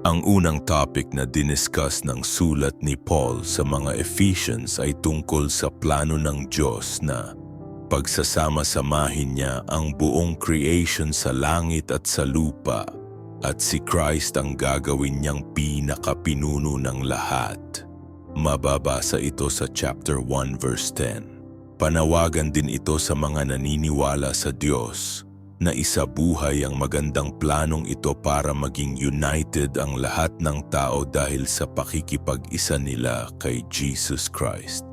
Ang unang topic na diniscuss ng sulat ni Paul sa mga Ephesians ay tungkol sa plano ng Diyos na pagsasama-samahin niya ang buong creation sa langit at sa lupa at si Christ ang gagawin niyang pinakapinuno ng lahat. Mababasa ito sa chapter 1 verse 10. Panawagan din ito sa mga naniniwala sa Diyos na isabuhay ang magandang planong ito para maging united ang lahat ng tao dahil sa pakikipag-isa nila kay Jesus Christ.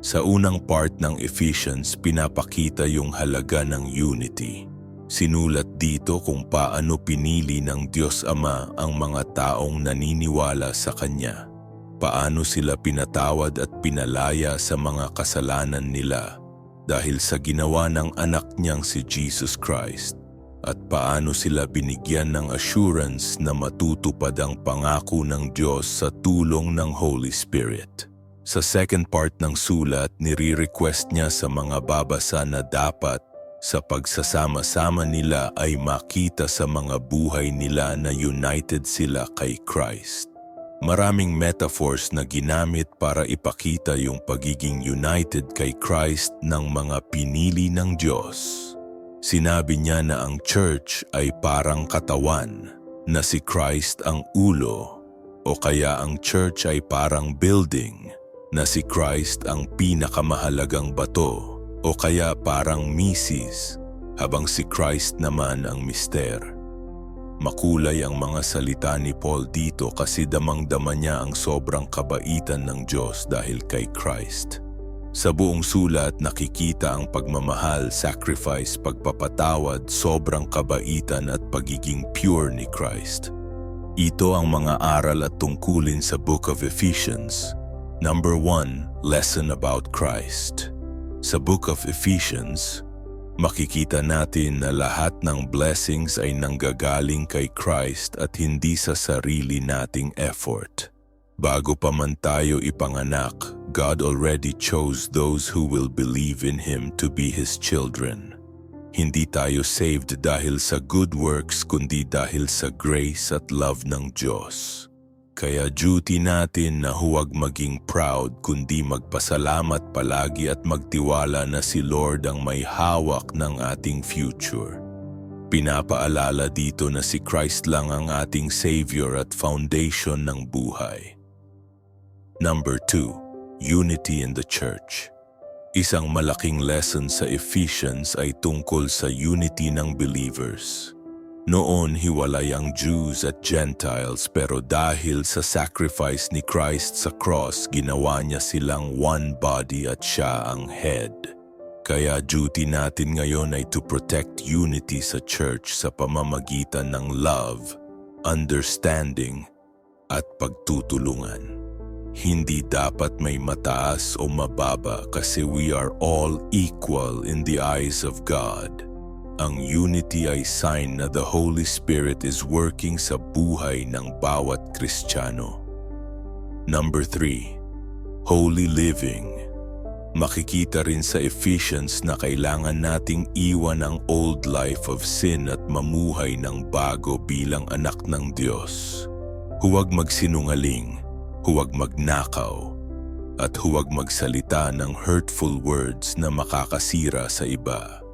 Sa unang part ng Ephesians, pinapakita yung halaga ng unity. Sinulat dito kung paano pinili ng Diyos Ama ang mga taong naniniwala sa Kanya. Paano sila pinatawad at pinalaya sa mga kasalanan nila dahil sa ginawa ng anak niyang si Jesus Christ at paano sila binigyan ng assurance na matutupad ang pangako ng Diyos sa tulong ng Holy Spirit. Sa second part ng sulat, nire-request niya sa mga babasa na dapat sa pagsasama-sama nila ay makita sa mga buhay nila na united sila kay Christ. Maraming metaphors na ginamit para ipakita yung pagiging united kay Christ ng mga pinili ng Diyos. Sinabi niya na ang church ay parang katawan, na si Christ ang ulo, o kaya ang church ay parang building, na si Christ ang pinakamahalagang bato, o kaya parang misis, habang si Christ naman ang mister. Makulay ang mga salita ni Paul dito kasi damang-dama niya ang sobrang kabaitan ng Diyos dahil kay Christ. Sa buong sulat nakikita ang pagmamahal, sacrifice, pagpapatawad, sobrang kabaitan at pagiging pure ni Christ. Ito ang mga aral at tungkulin sa Book of Ephesians. Number 1, Lesson about Christ. Sa Book of Ephesians, makikita natin na lahat ng blessings ay nanggagaling kay Christ at hindi sa sarili nating effort. Bago pa man tayo ipanganak, God already chose those who will believe in Him to be His children. Hindi tayo saved dahil sa good works kundi dahil sa grace at love ng Diyos. Kaya duty natin na huwag maging proud kundi magpasalamat palagi at magtiwala na si Lord ang may hawak ng ating future. Pinapaalala dito na si Christ lang ang ating Savior at foundation ng buhay. Number 2. Unity in the Church Isang malaking lesson sa Ephesians ay tungkol sa unity ng believers. Noon hiwalay ang Jews at Gentiles pero dahil sa sacrifice ni Christ sa cross, ginawa niya silang one body at siya ang head. Kaya duty natin ngayon ay to protect unity sa church sa pamamagitan ng love, understanding, at pagtutulungan. Hindi dapat may mataas o mababa kasi we are all equal in the eyes of God. Ang unity ay sign na the Holy Spirit is working sa buhay ng bawat Kristiyano. Number 3. Holy Living Makikita rin sa Ephesians na kailangan nating iwan ang old life of sin at mamuhay ng bago bilang anak ng Diyos. Huwag magsinungaling, huwag magnakaw, at huwag magsalita ng hurtful words na makakasira sa iba.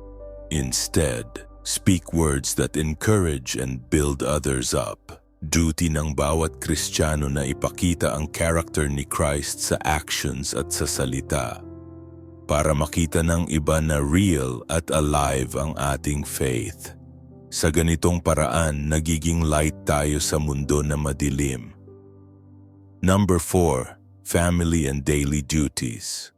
Instead, speak words that encourage and build others up. Duty ng bawat Kristiyano na ipakita ang character ni Christ sa actions at sa salita para makita ng iba na real at alive ang ating faith. Sa ganitong paraan, nagiging light tayo sa mundo na madilim. Number 4. Family and Daily Duties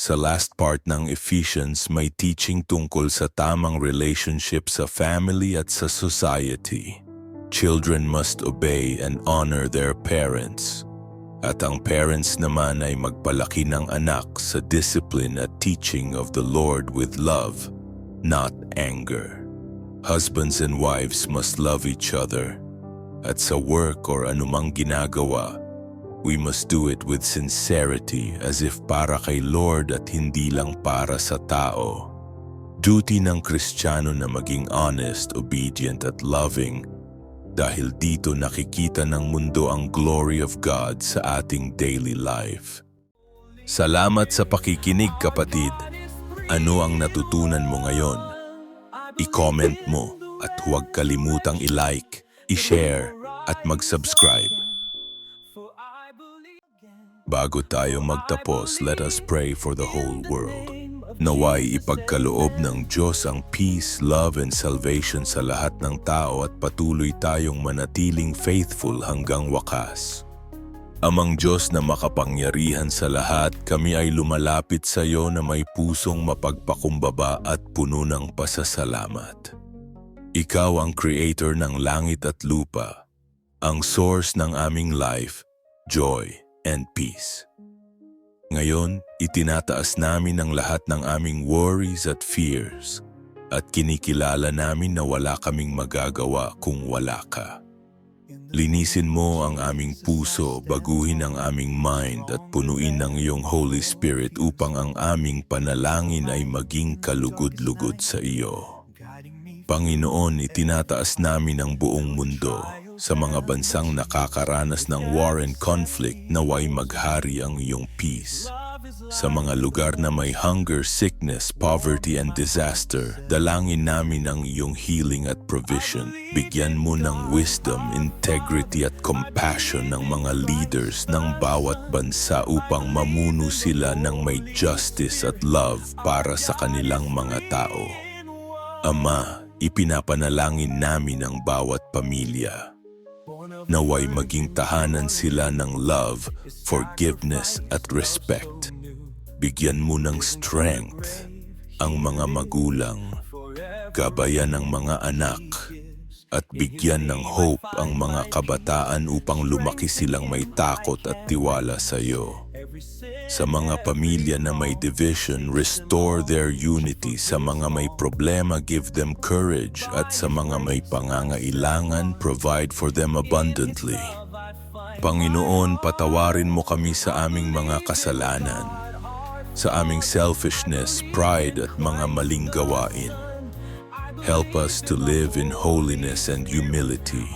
Sa last part ng Ephesians, may teaching tungkol sa tamang relationship sa family at sa society. Children must obey and honor their parents. At ang parents naman ay magpalaki ng anak sa discipline at teaching of the Lord with love, not anger. Husbands and wives must love each other. At sa work or anumang ginagawa, We must do it with sincerity as if para kay Lord at hindi lang para sa tao. Duty ng Kristiyano na maging honest, obedient at loving Dahil dito nakikita ng mundo ang glory of God sa ating daily life. Salamat sa pakikinig kapatid. Ano ang natutunan mo ngayon? I-comment mo at huwag kalimutang i-like, i-share at mag-subscribe. Bago tayo magtapos, let us pray for the whole world. Naway ipagkaloob ng Diyos ang peace, love, and salvation sa lahat ng tao at patuloy tayong manatiling faithful hanggang wakas. Amang Diyos na makapangyarihan sa lahat, kami ay lumalapit sa iyo na may pusong mapagpakumbaba at puno ng pasasalamat. Ikaw ang creator ng langit at lupa, ang source ng aming life, joy, and peace. Ngayon, itinataas namin ang lahat ng aming worries at fears at kinikilala namin na wala kaming magagawa kung wala ka. Linisin mo ang aming puso, baguhin ang aming mind at punuin ng iyong Holy Spirit upang ang aming panalangin ay maging kalugod-lugod sa iyo. Panginoon, itinataas namin ang buong mundo sa mga bansang nakakaranas ng war and conflict naway maghari ang iyong peace. Sa mga lugar na may hunger, sickness, poverty, and disaster, dalangin namin ang iyong healing at provision. Bigyan mo ng wisdom, integrity at compassion ng mga leaders ng bawat bansa upang mamuno sila ng may justice at love para sa kanilang mga tao. Ama, ipinapanalangin namin ang bawat pamilya. Naway maging tahanan sila ng love, forgiveness at respect. Bigyan mo ng strength ang mga magulang, gabayan ang mga anak, at bigyan ng hope ang mga kabataan upang lumaki silang may takot at tiwala sa iyo. Sa mga pamilya na may division, restore their unity. Sa mga may problema, give them courage. At sa mga may pangangailangan, provide for them abundantly. Panginoon, patawarin mo kami sa aming mga kasalanan, sa aming selfishness, pride at mga maling gawain. Help us to live in holiness and humility.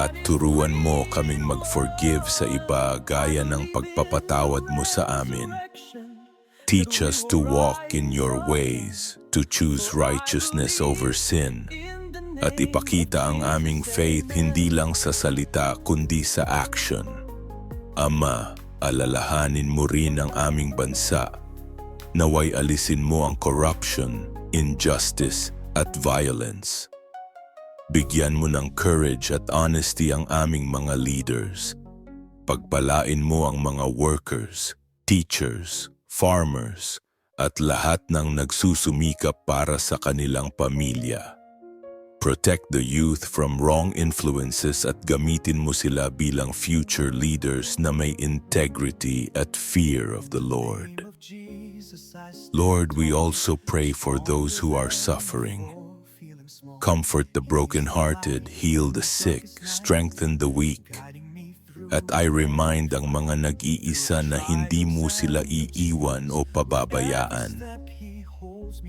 At turuan mo kaming mag-forgive sa iba gaya ng pagpapatawad mo sa amin. Teach us to walk in your ways, to choose righteousness over sin, at ipakita ang aming faith hindi lang sa salita kundi sa action. Ama, alalahanin mo rin ang aming bansa. Naway alisin mo ang corruption, injustice, at violence. Bigyan mo ng courage at honesty ang aming mga leaders. Pagpalain mo ang mga workers, teachers, farmers, at lahat ng nagsusumikap para sa kanilang pamilya. Protect the youth from wrong influences at gamitin mo sila bilang future leaders na may integrity at fear of the Lord. Lord, we also pray for those who are suffering. Comfort the brokenhearted, heal the sick, strengthen the weak. At I remind ang mga nag-iisa na hindi mo sila iiwan o pababayaan.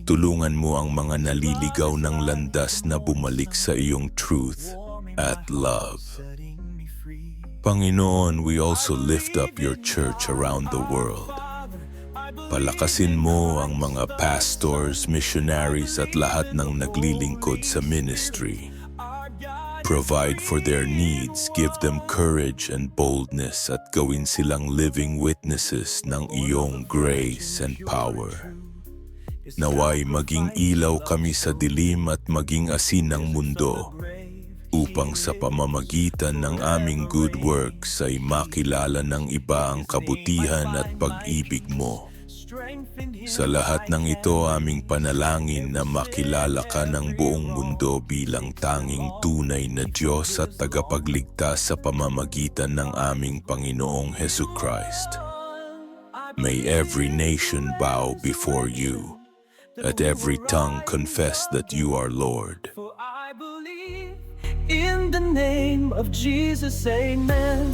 Tulungan mo ang mga naliligaw ng landas na bumalik sa iyong truth at love. Panginoon, we also lift up your church around the world. Palakasin mo ang mga pastors, missionaries at lahat ng naglilingkod sa ministry. Provide for their needs, give them courage and boldness at gawin silang living witnesses ng iyong grace and power. Naway maging ilaw kami sa dilim at maging asin ng mundo upang sa pamamagitan ng aming good works ay makilala ng iba ang kabutihan at pag-ibig mo. Sa lahat ng ito aming panalangin na makilala ka ng buong mundo bilang tanging tunay na Diyos at tagapagligtas sa pamamagitan ng aming Panginoong Heso Christ. May every nation bow before you, at every tongue confess that you are Lord. For I believe in the name of Jesus, amen.